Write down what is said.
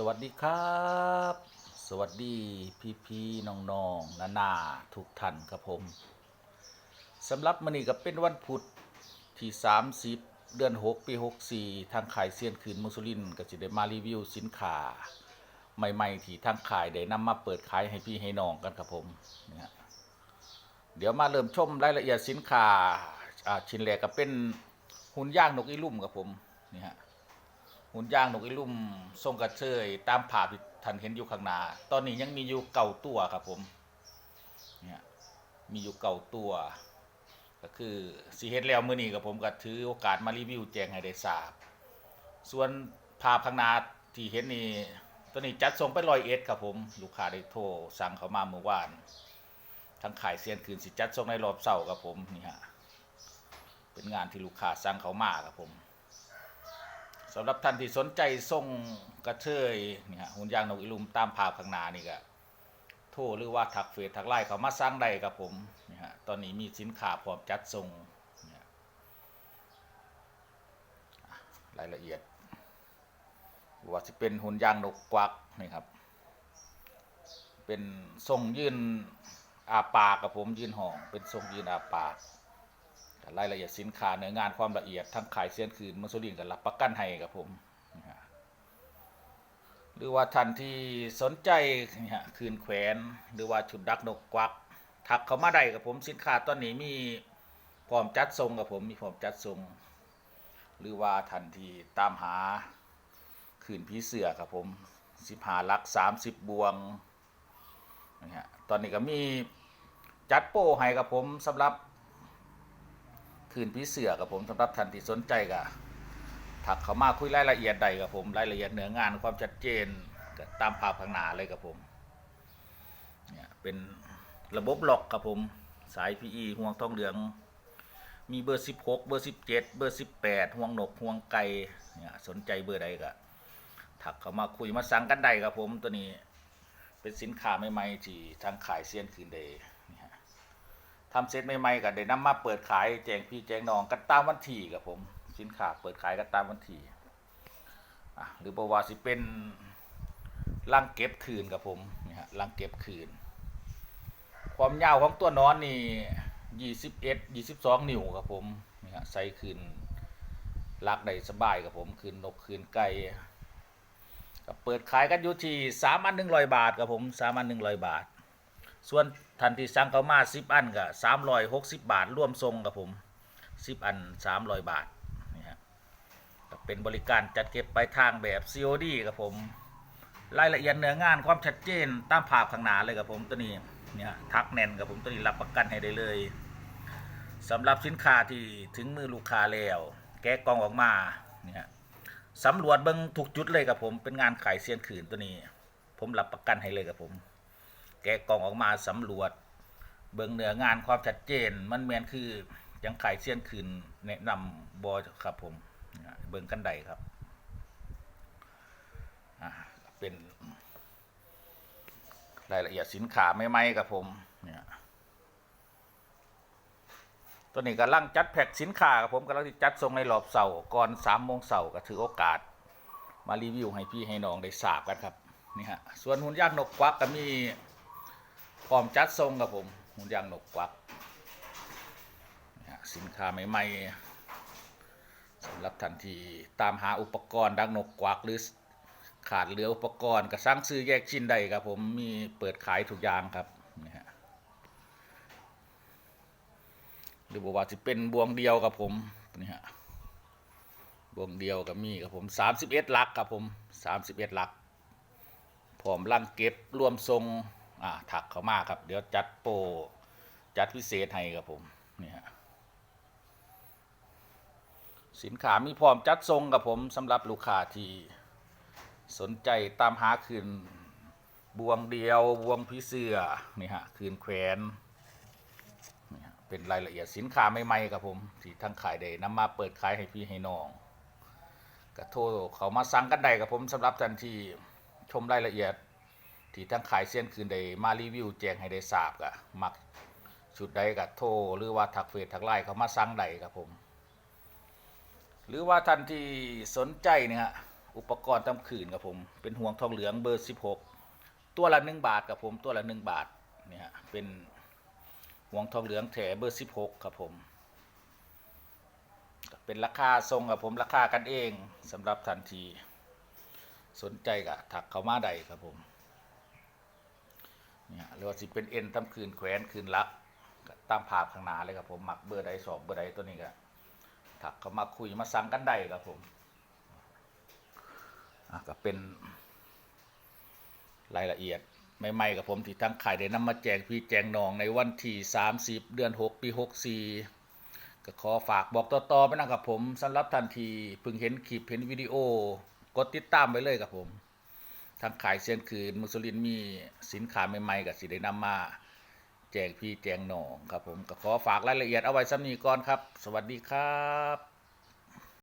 สวัสดีครับ สวัสดีพี่พี่ๆน้องนานาทุกท่านครับผมสำหรับมื้อนี้ก็เป็นวันพุธที่ 30 เดือน 6 ปี 64 ทางขายเซียนคืนมุสุลินก็จะได้มารีวิวสินค้าใหม่ๆ ที่ทางขายได้นำมาเปิดขายให้พี่ให้น้องกันครับผมนี่ฮะเดี๋ยวมาเริ่มชมรายละเอียดสินค้าอ่าชิ้นแรกก็เป็นหุ่นย่างนกอีลุ่มครับผมนี่ฮะ หุ่นย่างนกอีลุ่มทรงกระเชยตามภาพที่ท่านเห็นอยู่ข้างหน้า ตอนนี้ยังมีอยู่เก่าตัวครับผม เนี่ยมีอยู่เก่าตัว ก็คือสีเฮ็ดแล้วมื้อนี้กับผมก็ถือโอกาสมารีวิวแจงให้ได้ทราบ ส่วนภาพข้างหน้าที่เห็นนี่ตัวนี้จัดส่งไปร้อยเอ็ดครับผม ลูกค้าได้โทรสั่งเขามาเมื่อวานทางขายเซียนคืนสิจัดส่งในรอบเสาร์ครับผมนี่ฮะเป็นงานที่ลูกค้าสั่งเขามาครับผม สำหรับท่านที่สนใจส่งกระเทยนี่ฮะหุ่นยางนกอีลุมตามภาพข้างหน้านี่ก็โทรหรือว่าถักเฟซถักไลน์เขามาสร้างได้ครับผมนี่ฮะตอนนี้มีสินค้าพร้อมจัดส่งรายละเอียด ว่าจะเป็นหุ่นยางนกกวักนี่ครับ เป็นทรงยืนอาปากกับผมยืนห่องเป็นทรงยืนอาปาก รายละเอียดสินค้าเนื้องานความละเอียดทั้งขายเส้นคืนมัสลินกับรับประกันให้กับผม หรือว่าท่านที่สนใจนี่ฮะคืนแขวนหรือว่าชุดดักนกกวัก ทักเขามาได้กับผมสินค้าตอนนี้มีพร้อมจัดส่งกับผมมีพร้อมจัดส่งหรือว่าท่านที่ตามหาคืนผีเสือครับผมสิบหาลักสามสิบบวงนะฮะตอนนี้ก็มีจัดโป้ให้กับผมสำหรับ คืนพี่เสือกับผมสำหรับท่านที่สนใจก็ถักเขามาคุยรายละเอียดใดกับผมรายละเอียดเนื้องานความชัดเจนตามภาพข้างหน้าเลยกับผมเนี่ยเป็นระบบล็อกกับผมสาย PE ห่วงทองเหลือง มีเบอร์ 16 เบอร์ 17 เบอร์ 18 ห่วงหนกห่วงไก่เนี่ยสนใจเบอร์ใดก็ถักเขามาคุยมาสั่งกันได้กับผมตัวนี้เป็นสินค้าใหม่ๆที่ทางขายเซียนคืนเดย์ ทำเซตใหม่ๆก็ได้นำมาเปิดขายแจงพี่แจงน้องกันตามวันที่กับผมสินค้าเปิดขายกันตามวันที่หรือบอกว่าสิเป็นลังเก็บคืนกับผมนี่ฮะลังเก็บคืน ความยาวของตัวนอนนี่ยี่สิบเอ็ดยี่สิบสองนิ้วครับผมนี่ฮะใส่คืนลักได้สบายกับผมคืนนกคืนไก่เปิดขายกันอยู่ที่สามพันหนึ่งร้อยบาทครับผมสามพันหนึ่งร้อยบาท ส่วนทันที่สั่งเขามาสิบอันก็สามร้อยหกสิบบาทร่วมทรงกับผมสิบอันสามร้อยบาทนี่ฮะเป็นบริการจัดเก็บไปลายทางแบบ COD กับผม รายละเอียดเนื้องานความชัดเจนตามภาพข้างหน้าเลยกับผมตัวนี้เนี่ยทักแน่นกับผมตัวนี้รับประกันให้ได้เลยสำหรับสินค้าที่ถึงมือลูกค้าแล้วแกะกล่องออกมาเนี่ยสำรวจเบิ้งทุกจุดเลยกับผมเป็นงานขายเสียนขืนตัวนี้ ผมรับประกันให้เลยกับผม แกะกล่องออกมาสำรวจ เบิ่งเหนืองานความชัดเจน มันแมนคือยังขายเสี้ยนคืนแนะนำบอครับผมเบิ่งกันใดครับเป็นรายละเอียดสินค้าไม่ไม่ครับผมเนี่ยตัวนี้กำลังจัดแพ็คสินค้าครับผมกำลังที่จัดส่งในรอบเสาร์ก่อนสามโมงเสาร์ก็ถือโอกาส มารีวิวให้พี่ให้น้องได้ทราบกันครับนี่ฮะส่วนหุ่นยางนกควักก็มี พร้อมจัดทรงครับผมหุ่นยางหนกควักนี่ฮะสินค้าใหม่ๆสำหรับท่านทีตามหาอุปกรณ์ดักนกควักหรือขาดเหลืออุปกรณ์ก็สั่งซื้อแยกชิ้นได้ครับผมมีเปิดขายทุกอย่างครับนี่ฮะหรือบอกว่าจะเป็นบวงเดียวกับผมนี่ฮะบวงเดียวกับมีกับผมสามสิบเอ็ดลักครับผมสามสิบเอ็ดลักพร้อมลังเก็บรวมทรง อ่าถักเขามากครับ เดี๋ยวจัดโปรจัดพิเศษให้ครับผมนี่ฮะสินค้ามีพร้อมจัดทรงกับผมสำหรับลูกค้าที่สนใจตามหาคืนบวงเดียวบวงพิเสือนี่ฮะคืนแขวนนี่ฮะเป็นรายละเอียดสินค้าใหม่ๆครับผมที่ทั้งขายได้นำมาเปิดขายให้พี่ให้น้องก็โทรเขามาสั่งกันได้กับผมสำหรับท่านที่ชมรายละเอียด ที่ทั้งขายเส้นคืนใดมารีวิวแจ้งให้ได้ทราบก็มักชุดใดก็โทรหรือว่าทักเฟซทักไลน์เขามาสั่งได้ครับผม หรือว่าท่านที่สนใจเนี่ยอุปกรณ์ทำขืนครับผม เป็นห่วงทองเหลืองเบอร์ 16 ตัวละ1บาทครับผมตัวละ1บาทเนี่ยเป็นห่วงทองเหลืองแถเบอร์ 16 ครับผมเป็นราคาทรงครับผมราคากันเองสำหรับทันที สนใจก็ถักเขามาได้ครับผม เนี่ยหรือว่าสิเป็นเอ็นทำคืนแขวนคืนลักตามภาพข้างหน้าเลยครับผมหมักเบอร์ใดสอบเบอร์ใดตัวนี้ก็ถักเข้ามาคุยมาสั่งกันได้ครับผมก็เป็นรายละเอียดใหม่ๆกับผมที่ทั้งขายได้นำมาแจกพี่แจงน้องในวันที่30 เดือน 6 ปี 64 ก็ขอฝากบอกต่อๆไปนะครับผมสำหรับทันทีเพิ่งเห็นคลิปเห็นวิดีโอกดติดตามไปเลยครับผม ทางขายเซียนคืนมุสลินมีสินค้าใหม่ๆกับสิได้นำมาแจกพี่แจงหนองครับผมก็ขอฝากรายละเอียดเอาไว้ซ้ำนี้ก่อนครับ สวัสดีครับ